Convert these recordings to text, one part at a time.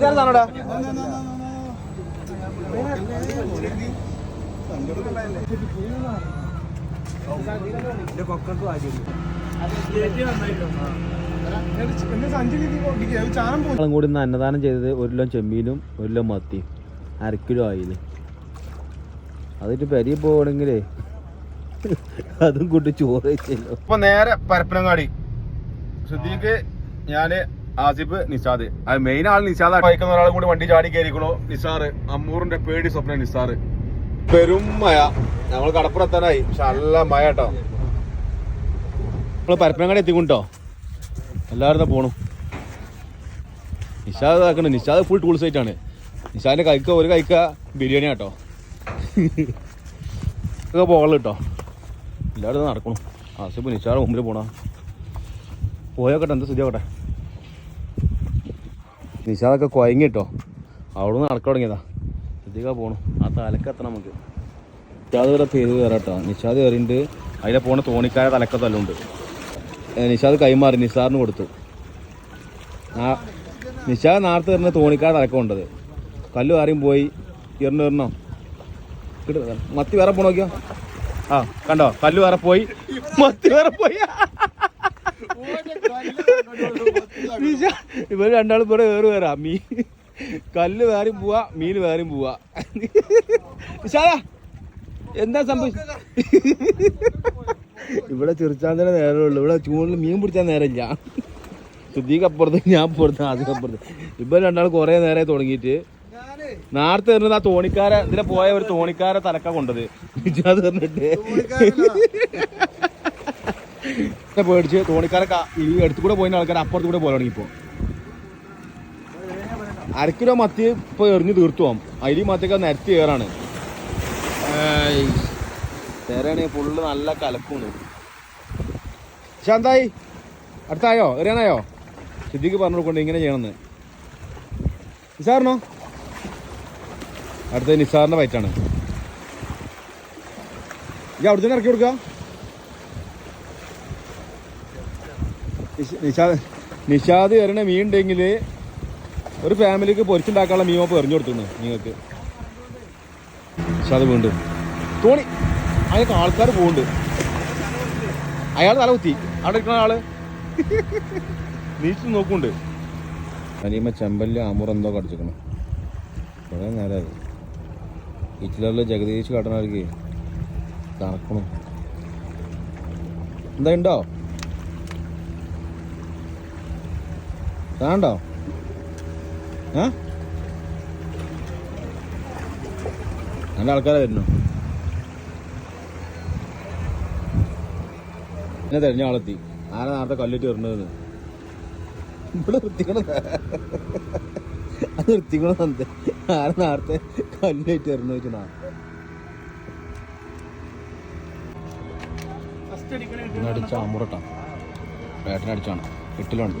താനോടാ ഞങ്ങളും കൂടി ഇന്ന് അന്നദാനം ചെയ്തത് ഒരു കിലോ ചെമ്മീനും ഒരു കിലോ മത്തിയും അര കിലോ ആയിൽ അതിട്ട് പെരി പോകണെങ്കിലേ അതും കൂട്ടി ചോറ് വെച്ചല്ലോ. ഇപ്പൊ നേരെ പരപ്പനങ്ങാടി. ശ്രദ്ധിക്ക് ഞാൻ ആസിഫ് നിസാദ്. അത് മെയിൻ ആൾ നിസാദ് വഹിക്കുന്ന ഒരാളും കൂടി വണ്ടി ചാടി കയറിക്കണോ നിസാറ്. അമ്മൂറിന്റെ പേടി സ്വപ്ന നിസാറ്. പെരും മഴ. ഞങ്ങൾ കടപ്പുറത്താനായി പക്ഷെ നല്ല മഴ കേട്ടോ. നമ്മൾ പരപ്പനങ്ങാടി എത്തിക്കൊണ്ടോ എല്ലാവരും പോണു. നിഷാദ് ആക്കണ്ട നിഷാദ് ഫുൾ ടൂൾസ് ആയിട്ടാണ് നിഷാദിന്റെ കൈക്ക ഒരു കൈക്ക ബിരിയാണി കേട്ടോ. ഒക്കെ പോകല കേട്ടോ. എല്ലാവരും നടക്കണം നടക്കണു. ആസിഫ് നിഷാദ് മുമ്പിൽ പോണ? പോയോക്കട്ടെ എന്താ സ്ഥിതി ആക്കട്ടെ നിഷാദൊക്കെ കുഴങ്ങി കേട്ടോ അവിടെ നിന്ന് നടക്കാൻ തുടങ്ങിയതാ ശ്രദ്ധിക്കാ പോണു. ആ തലക്കെത്തണം നമുക്ക്. നിഷാദ് വരെ പേര് കയറാട്ടോ. നിഷാദ് കയറിയിട്ട് അതിലെ പോണ തോണിക്കായ തലക്കത്തല്ലുണ്ട് നിഷാദ് കൈമാറി. നിസാറിന് കൊടുത്തു. ആ നിഷാദ് നേരത്തെ എറിഞ്ഞ തോണിക്കായ തലക്കമുണ്ടത് കല്ല് ആരെയും പോയി. എറിഞ്ഞു എറിഞ്ഞോ മത്തി വേറെ പോണോക്കിയോ? ആ കണ്ടോ? കല്ലു വേറെ പോയി. മത്തി വേറെ പോയി. ഇവർ രണ്ടാളും ഇവിടെ വേറെ വേറെ മീൻ കല്ല് വേറെയും പോവാ മീൻ വേറെയും പോവാ. വിശാല എന്താ സംഭവിച്ചത് ഇവിടെ ചെറുച്ചാൻ തന്നെ നേരമുള്ളൂ ഇവിടെ ചൂണ്ടിൽ മീൻ പിടിച്ചാൽ നേരമില്ല. സുദ്ദീഖ് അപ്പുറത്ത് ഞാൻ അപ്പുറത്ത് ആദ്യം അപ്പുറത്ത്. ഇപ്പൊ രണ്ടാൾ കുറെ നേരെ തുടങ്ങിയിട്ട്. നേരത്തെ തരുന്നത് ആ തോണിക്കാരെ ഇതിലെ പോയ ഒരു തോണിക്കാരെ തലക്ക കൊണ്ടത്. വിജാത് പറഞ്ഞിട്ട്. പേടിച്ച് തോണിക്കാരൊക്കെ ഈ അടുത്തുകൂടെ കൂടെ പോയിന് ആൾക്കാർ അപ്പുറത്ത് കൂടെ പോലെ തുടങ്ങിപ്പോ അര കിലോ മത്തി ഇപ്പൊ എറിഞ്ഞ് തീർത്തു പോവാം. അരി മത്തിയൊക്കെ നിരത്തി കയറാണ്. തേരാണ്. ഫുള്ള് നല്ല കലക്കുന്നു ശാന്തായി അടുത്തായോ? എറിയാനായോ? സിദ്ദിഖ് പറഞ്ഞു കൊടുക്കൊണ്ട് ഇങ്ങനെ ചെയ്യണമെന്ന്. നിസാറിനോ? അടുത്തത് നിസാറിന്റെ വയറ്റാണ് ഈ അവിടുത്തെ ഇറക്കി കൊടുക്കുക. നിഷാദ് നിഷാദ് എറിയണ മീൻ ഉണ്ടെങ്കിൽ ഒരു ഫാമിലിക്ക് പൊരിച്ചുണ്ടാക്കാനുള്ള മീൻ ഒപ്പം എറിഞ്ഞു കൊടുത്തു നിങ്ങൾക്ക്. നിഷാദ് വീണ്ടും. തോണി. അയാൾക്ക് ആൾക്കാർ പോകുന്നുണ്ട് അയാൾ തല കുത്തി. അവിടെ ഇരിക്കുന്ന ആൾ. നീച്ചു നോക്കുന്നുണ്ട്. അനിയമ്മ ചെമ്പല്ല് അമുർ എന്തോ കടിച്ചിരിക്കണം. കുറേ നേരം ഹിറ്റ്ലറിൽ ജഗദീഷ് കാട്ടണവർക്ക് കറക്കണം എന്താ ഉണ്ടോ ഏ? നല്ല ആൾക്കാരെ വരുന്നു. എന്നെ തെരഞ്ഞ ആളെത്തി. ആരാ നേരത്തെ കല്ലിട്ട് വരണത് ഇവിടെ നിർത്തിക്കണം? അത് നിർത്തിക്കണം എന്ത്? ആരാ നേരത്തെ കല്ലിട്ട് വരണ വെച്ചാ അടിച്ച അമുറട്ടാ. ഏട്ടനടിച്ചാണ് എട്ടിലുണ്ട്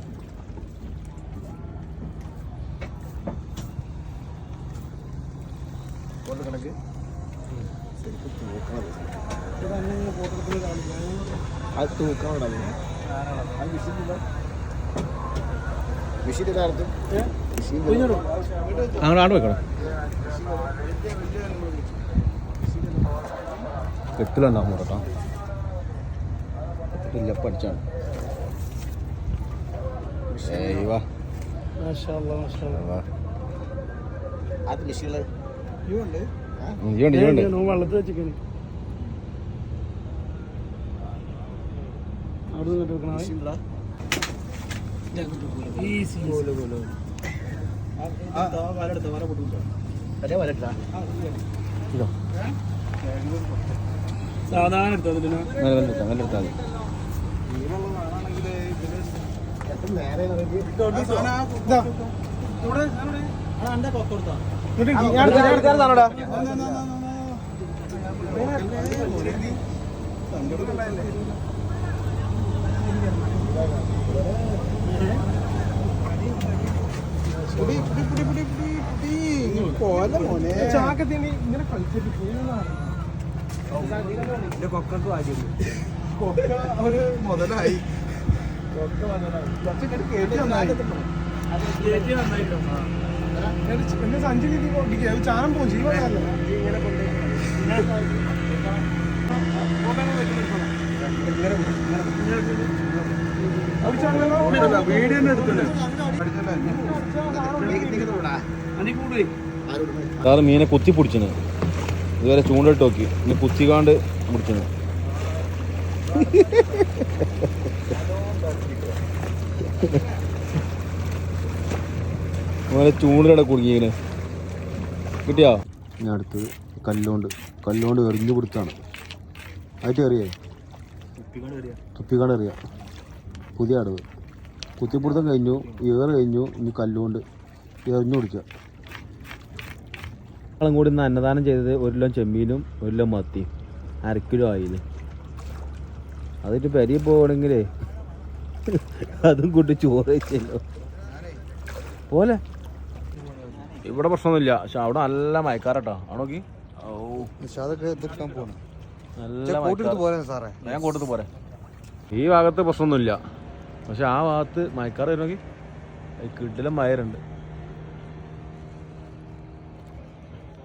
അത് തൂക്കാൻ വിഷീന്റെ കാലത്ത് അങ്ങോട്ട് ആണ്ട് വെക്കണം? എട്ടിലുണ്ടാവും കേട്ടോ. ഇല്ല പഠിച്ചാണ്. ഏയ് വാ. വാ അത് വിഷീൽ അത് ഇയ്യുണ്ട് വെള്ളത്തിൽ വെച്ചിക്കണ് അവിടെ നിന്ന് എടുക്കണ? ഈസി ഇതോ ഇങ്ങനെ എടുത്തത് ഇതിന് നല്ല നല്ല എടുത്താൽ നല്ല എടുത്താൽ മതി മുതലായി സഞ്ചി ചാനം പോകും ജീവനല്ല അനി കൂടുവേ അതാണ് മീനെ കുത്തി പിടിച്ചത്. ഇതുവരെ ചൂണ്ടിട്ട് നോക്കി. ഇനി കുത്തിക്കാണ്ട് പിടിച്ചത്. അതുപോലെ ചൂണ്ടിലടെ കുടുങ്ങിയിങ്ങനെ കിട്ടിയോ? ഞാൻ അടുത്ത് കല്ലുകൊണ്ട്. കല്ലുകൊണ്ട് എറിഞ്ഞു കൊടുത്താണ് ആയിട്ട് എറിയേ? തുപ്പിക്കാട് എറിയാം. പുതിയ അടവ്. കുത്തിപ്പിടുത്തം കഴിഞ്ഞു ഏറ് കഴിഞ്ഞു ഇനി കല്ലുകൊണ്ട് എറിഞ്ഞു പിടിക്കുക ഞങ്ങളും കൂടി ഇന്ന് അന്നദാനം ചെയ്തത് ഒരു കിലോ ചെമ്മീനും ഒരു കിലോ മത്തിയും. അര കിലോ ആയിൽ അതിട്ട് പെരി പോകണമെങ്കിലേ അതും കൂട്ടി ചോറ് വെച്ചല്ലോ പോലെ? ഇവിടെ പ്രശ്നമൊന്നുമില്ല. പക്ഷെ അവിടെ നല്ല മയക്കാരട്ടോ അവിടെ നോക്കി. ഓ അതൊക്കെ നല്ല മയക്കാറ്. സാറേ. ഞാൻ കൂട്ടത്ത് പോരെ. ഈ ഭാഗത്ത് പ്രശ്നമൊന്നുമില്ല. പക്ഷെ ആ ഭാഗത്ത് മയക്കാറ് നോക്കി. കിട്ടിലും മയറുണ്ട്